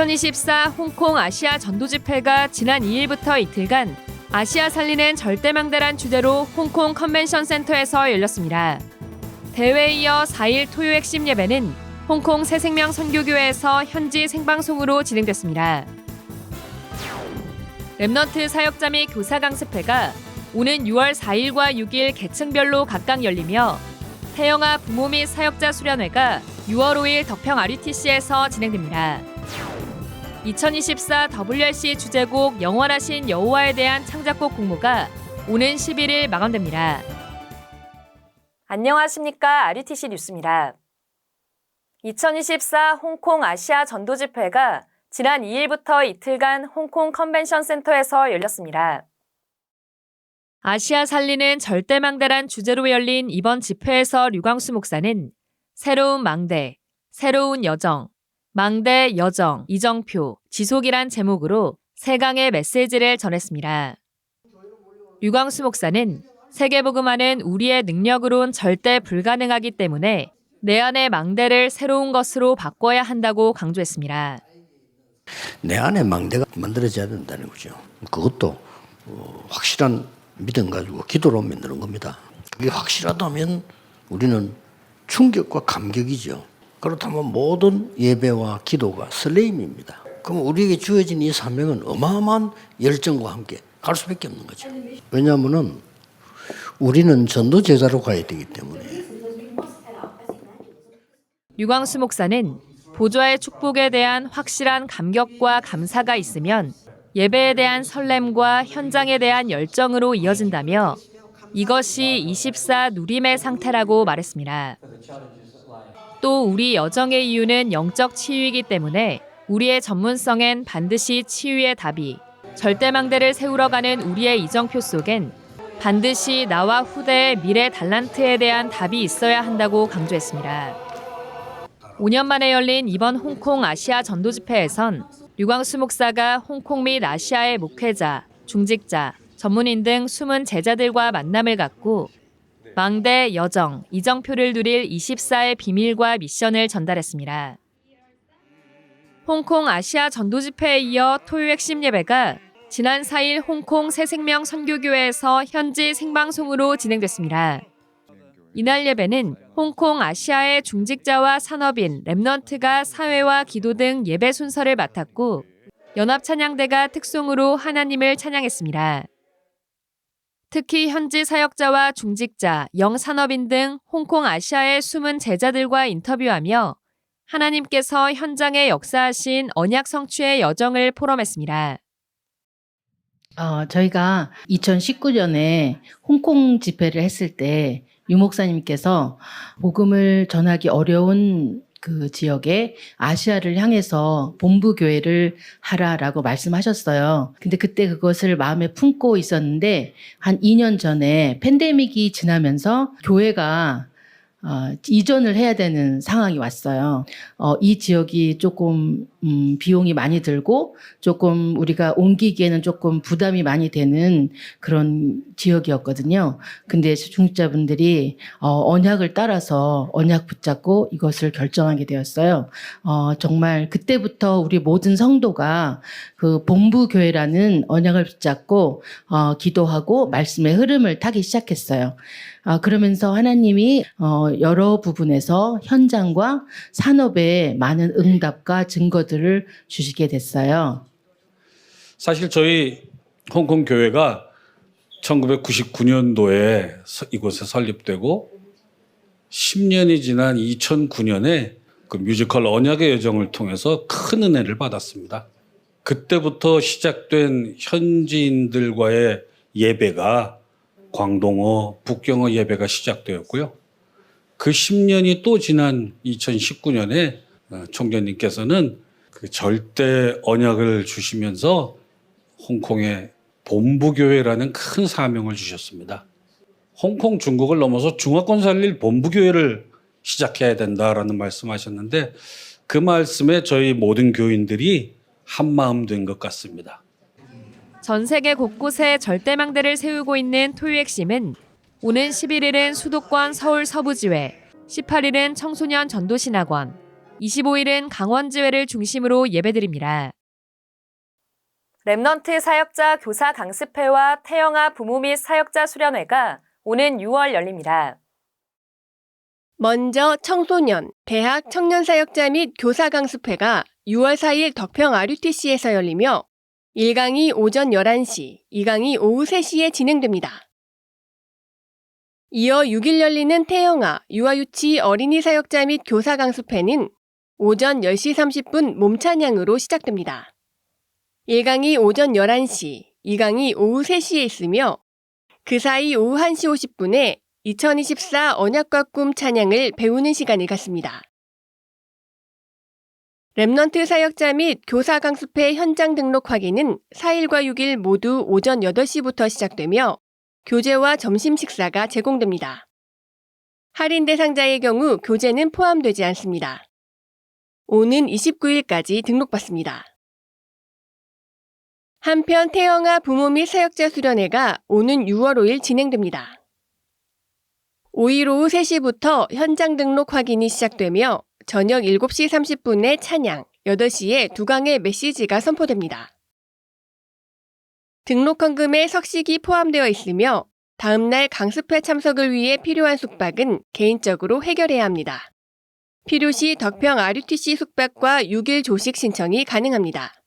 2024 홍콩 아시아 전도 집회가 지난 2일부터 이틀간 아시아 살리는 절대망대란 주제로 홍콩 컨벤션 센터에서 열렸습니다. 대회에 이어 4일 토요 핵심 예배는 홍콩 새생명 선교교회에서 현지 생방송으로 진행됐습니다. 랩넌트 사역자 및 교사 강습회가 오는 6월 4일과 6일 계층별로 각각 열리며 태영아 부모 및 사역자 수련회가 6월 5일 덕평 RUTC에서 진행됩니다. 2024 WRC 주제곡 영원하신 여호와에 대한 창작곡 공모가 오는 11일 마감됩니다. 안녕하십니까 RUTC 뉴스입니다. 2024 홍콩 아시아 전도 집회가 지난 2일부터 이틀간 홍콩 컨벤션 센터에서 열렸습니다. 아시아 살리는 절대망대란 주제로 열린 이번 집회에서 류광수 목사는 새로운 망대, 새로운 여정, 망대 여정, 이정표, 지속이란 제목으로 세강의 메시지를 전했습니다. 류광수 목사는 세계복음화는 우리의 능력으론 절대 불가능하기 때문에 내 안의 망대를 새로운 것으로 바꿔야 한다고 강조했습니다. 내 안에 망대가 만들어져야 된다는 거죠. 그것도 어, 확실한 믿음 가지고 기도로 만드는 겁니다. 그게 확실하다면 우리는 충격과 감격이죠. 그렇다면 모든 예배와 기도가 설레임입니다. 그럼 우리에게 주어진 이 사명은 어마어마한 열정과 함께 갈 수밖에 없는 거죠. 왜냐하면은 우리는 전도 제자로 가야 되기 때문에 류광수 목사는 보좌의 축복에 대한 확실한 감격과 감사가 있으면 예배에 대한 설렘과 현장에 대한 열정으로 이어진다며 이것이 24 누림의 상태라고 말했습니다. 또 우리 여정의 이유는 영적 치유이기 때문에 우리의 전문성엔 반드시 치유의 답이 절대망대를 세우러 가는 우리의 이정표 속엔 반드시 나와 후대의 미래 달란트에 대한 답이 있어야 한다고 강조했습니다. 5년 만에 열린 이번 홍콩 아시아 전도 집회에선 류광수 목사가 홍콩 및 아시아의 목회자, 중직자, 전문인 등 숨은 제자들과 만남을 갖고 망대 여정, 이정표를 누릴 24의 비밀과 미션을 전달했습니다. 홍콩 아시아 전도 집회에 이어 토요 핵심 예배가 지난 4일 홍콩 새생명 선교교회에서 현지 생방송으로 진행됐습니다. 이날 예배는 홍콩 아시아의 중직자와 산업인, 랩넌트가 사회와 기도 등 예배 순서를 맡았고 연합 찬양대가 특송으로 하나님을 찬양했습니다. 특히 현지 사역자와 중직자, 영산업인 등 홍콩 아시아의 숨은 제자들과 인터뷰하며 하나님께서 현장에 역사하신 언약 성취의 여정을 포럼했습니다. 어, 저희가 2019년에 홍콩 집회를 했을 때 유 목사님께서 복음을 전하기 어려운 그 지역에 아시아를 향해서 본부 교회를 하라라고 말씀하셨어요. 근데 그때 그것을 마음에 품고 있었는데 한 2년 전에 팬데믹이 지나면서 교회가 어, 이전을 해야 되는 상황이 왔어요. 어, 이 지역이 조금 음, 비용이 많이 들고 조금 우리가 옮기기에는 조금 부담이 많이 되는 그런 지역이었거든요. 근데 중직자분들이 어, 언약을 따라서 언약 붙잡고 이것을 결정하게 되었어요. 어, 정말 그때부터 우리 모든 성도가 그 본부 교회라는 언약을 붙잡고 어, 기도하고 말씀의 흐름을 타기 시작했어요. 아, 그러면서 하나님이 어, 여러 부분에서 현장과 산업에 많은 응답과 증거들을 주시게 됐어요. 사실 저희 홍콩 교회가 1999년도에 이곳에 설립되고 10년이 지난 2009년에 그 뮤지컬 언약의 여정을 통해서 큰 은혜를 받았습니다. 그때부터 시작된 현지인들과의 예배가 광동어, 북경어 예배가 시작되었고요. 그 10년이 또 지난 2019년에 어, 총재님께서는 그 절대 언약을 주시면서 홍콩에 본부교회라는 큰 사명을 주셨습니다. 홍콩 중국을 넘어서 중화권 살릴 본부교회를 시작해야 된다라는 말씀하셨는데 그 말씀에 저희 모든 교인들이 한마음 된 것 같습니다. 전 세계 곳곳에 절대망대를 세우고 있는 토요 핵심은 오는 11일은 수도권 서울 서부지회, 18일은 청소년 전도신학원, 25일은 강원지회를 중심으로 예배드립니다. 랩넌트 사역자 교사 강습회와 태영아 부모 및 사역자 수련회가 오는 6월 열립니다. 먼저 청소년, 대학 청년사역자 및 교사강습회가 6월 4일 덕평 RUTC에서 열리며 1강이 오전 11시, 2강이 오후 3시에 진행됩니다. 이어 6일 열리는 태영아, 유아유치 어린이 사역자 및 교사강습회는 오전 10시 30분 몸찬양으로 시작됩니다. 1강이 오전 11시, 2강이 오후 3시에 있으며 그 사이 오후 1시 50분에 2024 언약과 꿈 찬양을 배우는 시간을 갖습니다. 랩넌트 사역자 및 교사 강습회 현장 등록 확인은 4일과 6일 모두 오전 8시부터 시작되며 교재와 점심 식사가 제공됩니다. 할인 대상자의 경우 교재는 포함되지 않습니다. 오는 29일까지 등록받습니다. 한편 태영아 부모 및 사역자 수련회가 오는 6월 5일 진행됩니다. 5일 오후 3시부터 현장 등록 확인이 시작되며 저녁 7시 30분에 찬양, 8시에 두 강의 메시지가 선포됩니다. 등록 헌금에 석식이 포함되어 있으며 다음날 강습회 참석을 위해 필요한 숙박은 개인적으로 해결해야 합니다. 필요시 덕평 RUTC 숙박과 6일 조식 신청이 가능합니다.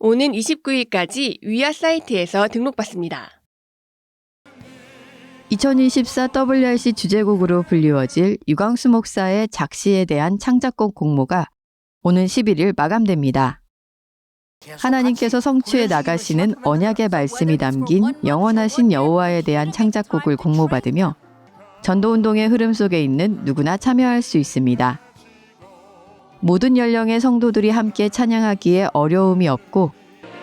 오는 29일까지 위아 사이트에서 등록받습니다. 2024 WRC 주제곡으로 불리워질 유광수 목사의 작시에 대한 창작곡 공모가 오는 11일 마감됩니다. 하나님께서 성취해 나가시는 언약의 말씀이 담긴 영원하신 여호와에 대한 창작곡을 공모받으며 전도운동의 흐름 속에 있는 누구나 참여할 수 있습니다. 모든 연령의 성도들이 함께 찬양하기에 어려움이 없고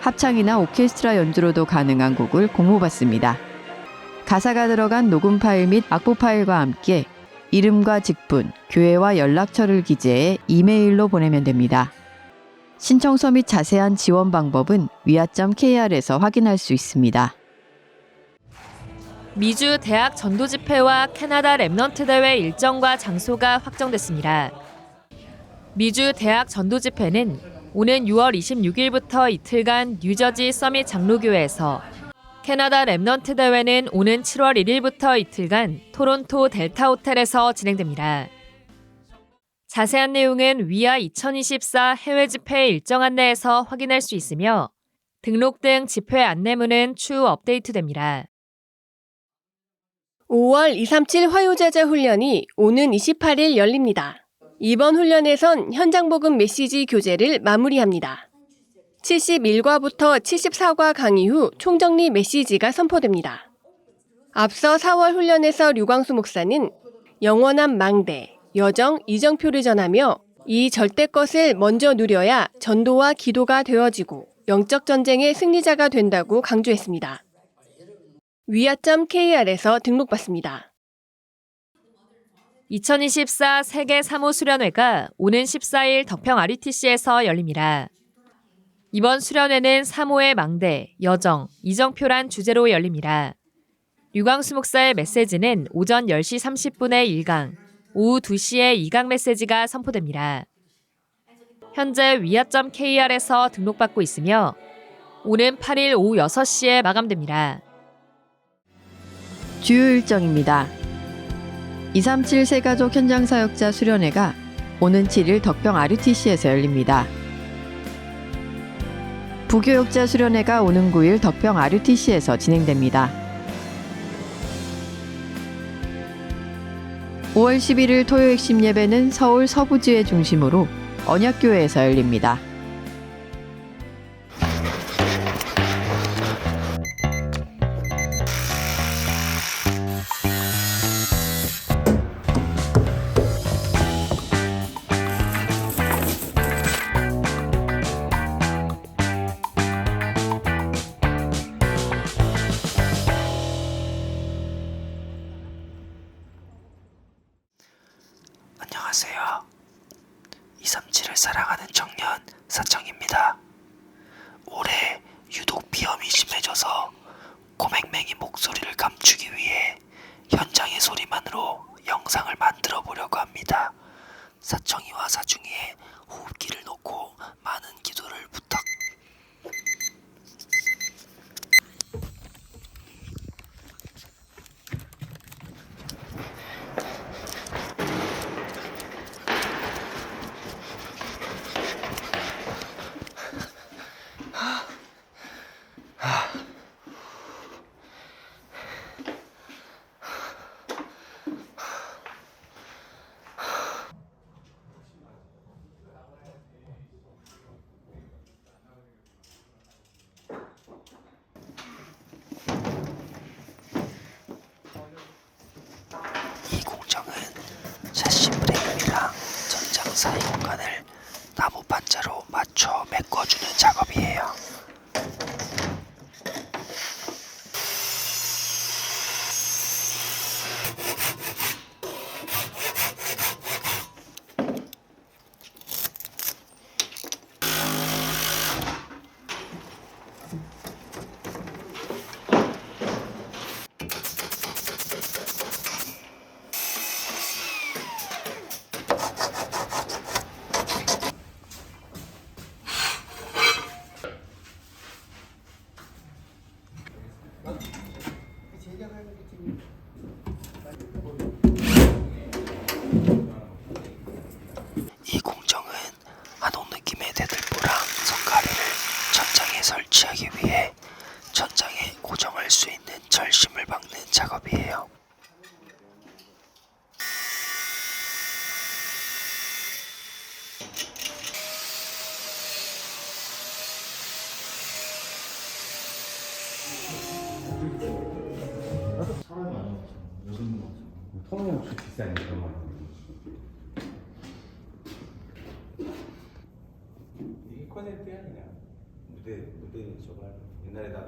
합창이나 오케스트라 연주로도 가능한 곡을 공모받습니다. 가사가 들어간 녹음 파일 및 악보 파일과 함께 이름과 직분, 교회와 연락처를 기재해 이메일로 보내면 됩니다. 신청서 및 자세한 지원 방법은 위아.kr에서 확인할 수 있습니다. 미주 대학 전도 집회와 캐나다 랩넌트 대회 일정과 장소가 확정됐습니다. 미주 대학 전도 집회는 오는 6월 26일부터 이틀간 뉴저지 서밋 장로교회에서 캐나다 랩넌트 대회는 오는 7월 1일부터 이틀간 토론토 델타 호텔에서 진행됩니다. 자세한 내용은 위아 2024 해외 집회 일정 안내에서 확인할 수 있으며 등록 등 집회 안내문은 추후 업데이트됩니다. 5월 237 화요자자 훈련이 오는 28일 열립니다. 이번 훈련에선 현장복음 메시지 교재를 마무리합니다. 71과부터 74과 강의 후 총정리 메시지가 선포됩니다. 앞서 4월 훈련에서 류광수 목사는 영원한 망대, 여정, 이정표를 전하며 이 절대 것을 먼저 누려야 전도와 기도가 되어지고 영적 전쟁의 승리자가 된다고 강조했습니다. 위아.kr에서 등록받습니다. 2024 세계 사모 수련회가 오는 14일 덕평 RUTC에서 열립니다. 이번 수련회는 사모의 망대, 여정, 이정표란 주제로 열립니다. 유광수 목사의 메시지는 오전 10시 30분에 1강, 오후 2시에 2강 메시지가 선포됩니다. 현재 위아.kr에서 등록받고 있으며 오는 8일 오후 6시에 마감됩니다. 주요 일정입니다. 237 세가족 현장 사역자 수련회가 오는 7일 덕평 RUTC에서 열립니다. 부교역자 수련회가 오는 9일 덕평 RUTC에서 진행됩니다. 5월 11일 토요 핵심 예배는 서울 서부지회 중심으로 언약교회에서 열립니다. 사청입니다. 올해 유독 비염이 심해져서 고맹맹이 목소리를 감추기 위해 현장의 소리만으로 영상을 만들어 보려고 합니다. 사청이와 사중이의 호흡기를 놓고 많은 기도를 부탁. 이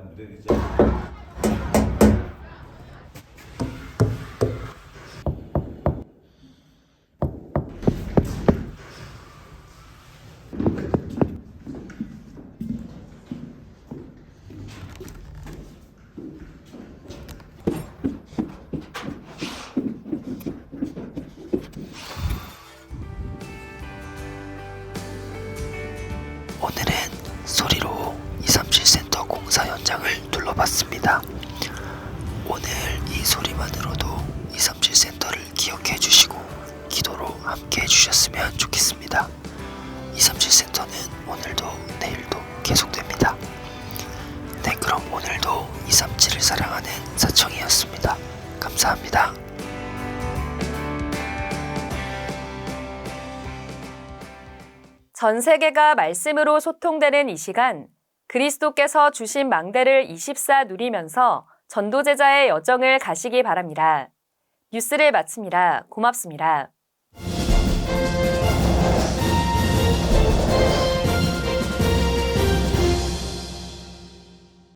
무대 있잖아 오늘은 소리로 237센터 공사 현장을 둘러봤습니다. 오늘 이 소리만으로도 237센터를 기억해 주시고 기도로 함께 해주셨으면 좋겠습니다. 237센터는 오늘도 내일도 계속됩니다. 네, 그럼 오늘도 237을 사랑하는 사청이었습니다. 감사합니다. 전 세계가 말씀으로 소통되는 이 시간, 그리스도께서 주신 망대를 24 누리면서 전도제자의 여정을 가시기 바랍니다. 뉴스를 마칩니다. 고맙습니다.